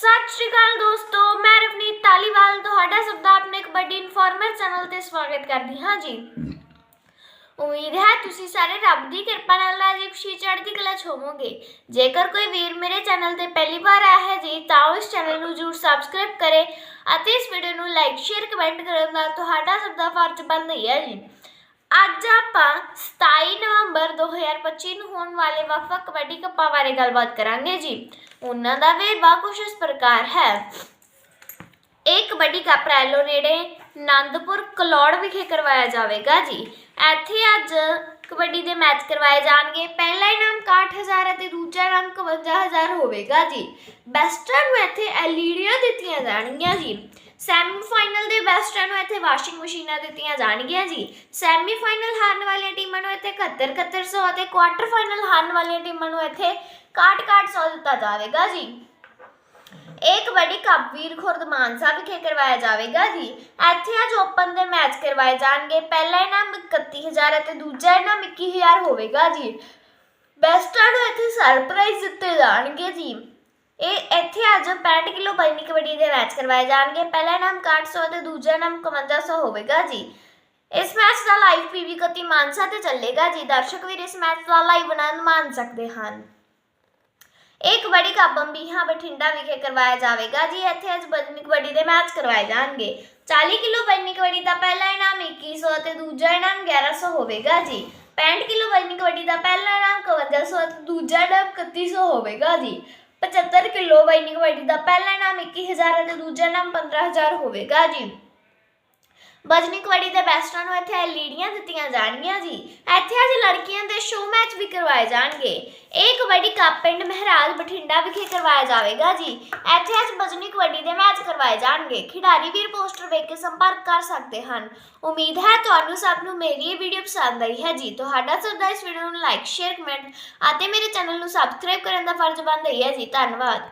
ਸਤਿ ਸ਼੍ਰੀ ਅਕਾਲ ਦੋਸਤੋ, ਮੈਂ ਰਵਨੀਤ ਤਾਲੀਵਾਲ ਤੁਹਾਡਾ ਸਭ ਦਾ ਆਪਣੇ ਕਬੱਡੀ ਇਨਫੋਰਮਰ ਚੈਨਲ ਤੇ ਸਵਾਗਤ ਕਰਦੀ ਹਾਂ ਜੀ। ਉਮੀਦ ਹੈ ਤੁਸੀਂ ਸਾਰੇ ਰੱਬ ਦੀ ਕਿਰਪਾ ਨਾਲ ਰਾਜੀ ਖੁਸ਼ੀ ਚੜ੍ਹਦੀ ਕਲਾ ਚ ਹੋਵੋਗੇ। ਜੇਕਰ ਕੋਈ ਵੀਰ ਮੇਰੇ ਚੈਨਲ ਤੇ ਪਹਿਲੀ ਵਾਰ ਆਇਆ ਹੈ ਜੀ, ਤਾਂ ਉਹ ਇਸ ਚੈਨਲ ਨੂੰ ਜਰੂਰ ਸਬਸਕ੍ਰਾਈਬ ਕਰੇ ਅਤੇ ਇਸ ਵੀਡੀਓ ਨੂੰ ਲਾਈਕ ਸ਼ੇਅਰ ਕਮੈਂਟ ਕਰਨ ਦਾ ਤੁਹਾਡਾ ਸਭ ਦਾ ਫਰਜ਼ ਬਣਦਾ ਹੀ ਹੈ ਜੀ। ਅੱਜ ਆਪਾਂ 27 ਨਵੰਬਰ 2025 ਨੂੰ ਹੋਣ ਵਾਲੇ ਵੱਖ-ਵੱਖ ਕਬੱਡੀ ਕੱਪਾਂ ਬਾਰੇ ਗੱਲਬਾਤ ਕਰਾਂਗੇ ਜੀ। ਉਹਨਾਂ ਦਾ ਵੇਰਵਾ ਕੁਝ ਇਸ ਪ੍ਰਕਾਰ ਹੈ। ਇਹ ਕਬੱਡੀ ਕੱਪ ਰੈਲੋ ਨੇੜੇ ਆਨੰਦਪੁਰ ਕਲੌੜ ਵਿਖੇ ਕਰਵਾਇਆ ਜਾਵੇਗਾ ਜੀ। ਇੱਥੇ ਅੱਜ ਕਬੱਡੀ ਦੇ ਮੈਚ ਕਰਵਾਏ ਜਾਣਗੇ। ਪਹਿਲਾ ਇਨਾਮ 61000 ਅਤੇ ਦੂਜਾ ਇਨਾਮ 51000 ਹੋਵੇਗਾ ਜੀ। ਬੈਸਟਰਾਂ ਨੂੰ ਇੱਥੇ ਐਲਈਡੀਆਂ ਦਿੱਤੀਆਂ ਜਾਣਗੀਆਂ ਜੀ। ਸੈਮੀਫਾਈਨਲ ਦੇ ਬੈਸਟਰਾਂ ਨੂੰ ਇੱਥੇ ਵਾਸ਼ਿੰਗ ਮਸ਼ੀਨਾਂ ਦਿੱਤੀਆਂ ਜਾਣਗੀਆਂ ਜੀ। ਸੈਮੀਫਾਈਨਲ ਹਾਰਨ ਵਾਲੀਆਂ ਟੀਮਾਂ ਨੂੰ ਇੱਥੇ 71 7100 ਅਤੇ ਕੁਆਟਰ ਫਾਈਨਲ ਹਾਰਨ ਵਾਲੀਆਂ ਟੀਮਾਂ ਨੂੰ ਇੱਥੇ 61 6100 ਦਿੱਤਾ ਜਾਵੇਗਾ ਜੀ। ਇਹ ਕਬੱਡੀ ਕੱਪ ਵੀਰ ਖੁਰਦ ਮਾਨਸਾ ਵਿਖੇ ਕਰਵਾਇਆ ਜਾਵੇਗਾ ਜੀ। ਇੱਥੇ ਅੱਜ ਓਪਨ ਦੇ ਮੈਚ ਕਰਵਾਏ ਜਾਣਗੇ। ਪਹਿਲਾ ਇਨਾਮ 31000 ਅਤੇ ਦੂਜਾ ਇਨਾਮ 21000 ਹੋਵੇਗਾ ਜੀ। ਬੈਸਟਾਂ ਨੂੰ ਇੱਥੇ ਸਰਪ੍ਰਾਈਜ਼ ਦਿੱਤੇ ਜਾਣਗੇ ਜੀ। ਇਹ ਇੱਥੇ ਅੱਜ 65 ਕਿਲੋ ਬੈਨੀ ਕਬੱਡੀ ਦੇ ਮੈਚ ਕਰਵਾਏ ਜਾਣਗੇ। ਪਹਿਲਾ ਇਨਾਮ 6100 ਅਤੇ ਦੂਜਾ ਇਨਾਮ 5500 ਹੋਵੇਗਾ ਜੀ। ਇਸ ਮੈਚ ਦਾ ਲਾਈਵ ਪੀਵੀ ਕਤੀ ਮਾਨਸਾ ਤੇ ਚੱਲੇਗਾ ਜੀ। ਦਰਸ਼ਕ ਵੀਰ ਇਸ ਮੈਚ ਦਾ ਲਾਈਵ ਆਨੰਦ ਮਾਣ ਸਕਦੇ ਹਨ। ਇੱਕ ਕਬੱਡੀ ਕੱਪ ਬੰਬੀਹਾ ਬਠਿੰਡਾ ਵਿਖੇ ਕਰਵਾਇਆ ਜਾਵੇਗਾ ਜੀ। ਇੱਥੇ ਅੱਜ ਬਜਨੀ ਕਬੱਡੀ ਦੇ ਮੈਚ ਕਰਵਾਏ ਜਾਣਗੇ। 40 ਕਿਲੋ ਬਜਨੀ ਕਬੱਡੀ ਦਾ ਪਹਿਲਾ ਇਨਾਮ 2100 ਅਤੇ ਦੂਜਾ ਇਨਾਮ 1100 ਹੋਵੇਗਾ ਜੀ। 65 ਕਿਲੋ ਬਜਨੀ ਕਬੱਡੀ ਦਾ ਪਹਿਲਾ ਇਨਾਮ 5100 ਤੇ ਦੂਜਾ ਇਨਾਮ 3100 ਹੋਵੇਗਾ ਜੀ। 75 ਕਿਲੋ ਬਜਨੀ ਕਬੱਡੀ ਦਾ ਪਹਿਲਾ ਇਨਾਮ 21000 ਅਤੇ ਦੂਜਾ ਇਨਾਮ 15000 ਹੋਵੇਗਾ ਜੀ। ਬਜਨੀ ਕਬੱਡੀ ਦੇ ਬੈਸਟਰਾਂ ਨੂੰ ਇੱਥੇ ਲੀੜੀਆਂ ਦਿੱਤੀਆਂ ਜਾਣਗੀਆਂ ਜੀ। ਇੱਥੇ ਅੱਜ ਲੜਕੀਆਂ ਦੇ ਸ਼ੋਅ ਮੈਚ ਵੀ ਕਰਵਾਏ ਜਾਣਗੇ। ਇਹ ਕਬੱਡੀ ਕੱਪ ਪਿੰਡ ਮਹਿਰਾਜ ਬਠਿੰਡਾ ਵਿਖੇ ਕਰਵਾਇਆ ਜਾਵੇਗਾ ਜੀ। ਇੱਥੇ ਅੱਜ ਬਜਨੀ ਕਬੱਡੀ ਦੇ ਮੈਚ ਕਰਵਾਏ ਜਾਣਗੇ। ਖਿਡਾਰੀ ਵੀਰ ਪੋਸਟਰ ਵੇਖ ਕੇ ਸੰਪਰਕ ਕਰ ਸਕਦੇ ਹਨ। ਉਮੀਦ ਹੈ ਤੁਹਾਨੂੰ ਸਭ ਨੂੰ ਮੇਰੀ ਇਹ ਵੀਡੀਓ ਪਸੰਦ ਆਈ ਹੈ ਜੀ। ਤੁਹਾਡਾ ਸਭ ਇਸ ਵੀਡੀਓ ਨੂੰ ਲਾਈਕ ਸ਼ੇਅਰ ਕਮੈਂਟ ਅਤੇ ਮੇਰੇ ਚੈਨਲ ਨੂੰ ਸਬਸਕ੍ਰਾਈਬ ਕਰਨ ਦਾ ਫਰਜ਼ ਬਣਦਾ ਹੀ ਹੈ ਜੀ। ਧੰਨਵਾਦ।